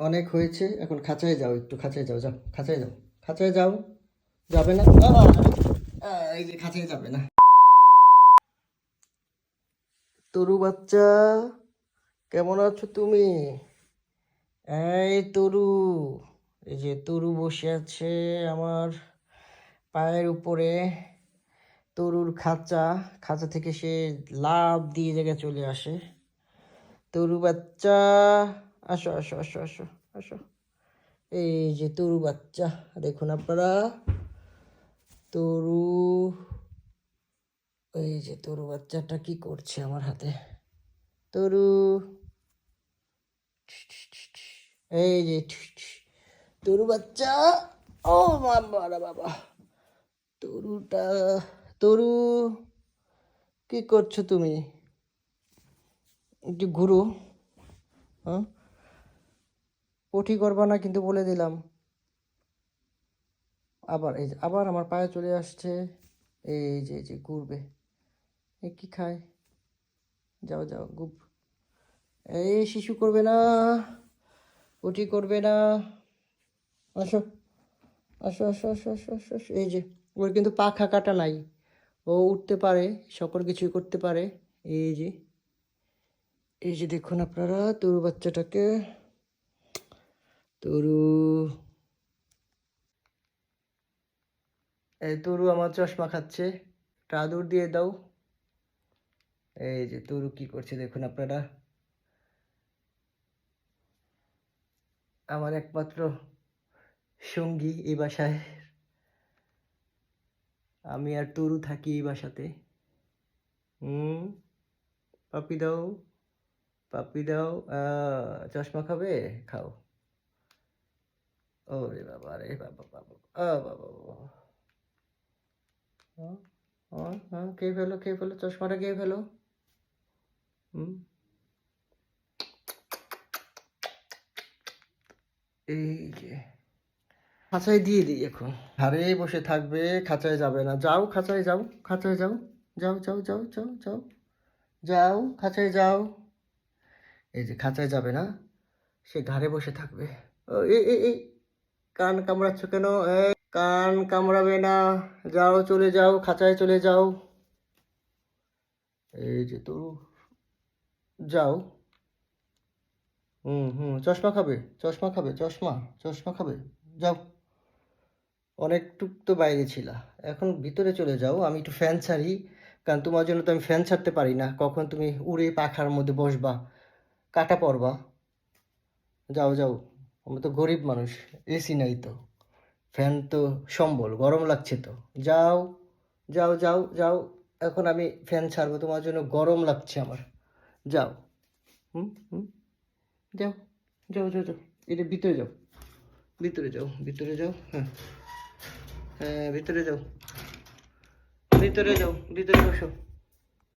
অনেক হয়েছে, এখন খাঁচায় যাও, একটু খাঁচায় যাও যাও, খাঁচায় যাও খাঁচায় যাও, যাবে না? এই যে খাঁচায় যাবে না। তরু বাচ্চা, কেমন আছো তুমি? এই তরু, এই যে তরু বসে আছে আমার পায়ের উপরে। তরুর খাঁচা খাঁচা থেকে সে লাভ দিয়ে জায়গায় চলে আসে। তরু বাচ্চা আসো আসো আসো আসো আসো। এই যে তরু বাচ্চা, দেখুন আপনারা। তরু, এই যে তরু বাচ্চাটা কি করছে আমার হাতে? তরু, এই যে তরু বাচ্চা, ও বাবা রে বাবা। তরুটা, তরু, কি করছ তুমি? একটু ঘুরো। হ্যাঁ? পটি করবা না কিন্তু বলে দিলাম। আবার এই যে, আবার আমার পায়ে চলে আসছে। এই যে এই যে, ঘুরবে। এ কি খায়? যাও যাও, গুপ। এই শিশু করবে না, পটি করবে না। আসো আসো আসো আসো আসো আসো। এই যে, ওর কিন্তু পাখা কাটা নাই। ও উঠতে পারে, সকল কিছুই করতে পারে। এই যে এই যে দেখুন আপনারা, তরু বাচ্চাটাকে। তরু। এই তরু আমার চশমা খাচ্ছে। একটা আদর দিয়ে দাও। এই যে তরু কি করছে দেখুন আপনারা। আমার একমাত্র সঙ্গী এই বাসায়। আমি আর তরু থাকি এই বাসাতে। হুম, পাপি দাও পাপি দাও চশমা খাবে? খাও। ও রে বাবা রে বাবা বাবা আ বাবা। বাবা হ্যাঁ খেয়ে ফেলো খেয়ে ফেলো চশমাটা খেয়ে ফেলো হুম? এই যে খাঁচায় দিয়ে দিই এখন। ঘরে বসে থাকবে খাঁচায় যাবে না। যাও খাঁচায় যাও খাঁচায় যাও। যাও যাও যাও যাও যাও। যাও খাঁচায় যাও। এই যে খাঁচায় যাবে না সে ঘাড়ে বসে থাকবে। ও, এই এই। কান কামড়াচ্ছ কেন? এই, কান কামড়াবে না। যাও চলে যাও খাঁচায় চলে যাও। এই যে তরু যাও। হুম হুম চশমা খাবে চশমা খাবে চশমা চশমা খাবে। যাও। অনেকটুক তো বাইরে ছিলা। এখন ভিতরে চলে যাও। আমি একটু ফ্যান ছাড়ি। কারণ তোমার জন্য তো আমি ফ্যান ছাড়তে পারি না। কখন তুমি উড়ে পাখার মধ্যে বসবা কাটা পড়বা যাও যাও। আমরা তো গরিব মানুষ এসি নাই তো ফ্যান তো সম্বল, গরম লাগছে তো। যাও যাও যাও যাও, এখন আমি ফ্যান ছাড়বো, তোমার জন্য গরম লাগছে আমার। যাও, হুম হুম, যাও যাও যাও যাও, এটা ভিতরে যাও ভিতরে যাও ভিতরে যাও হ্যাঁ হ্যাঁ ভিতরে যাও ভিতরে যাও, ভিতরে বসো।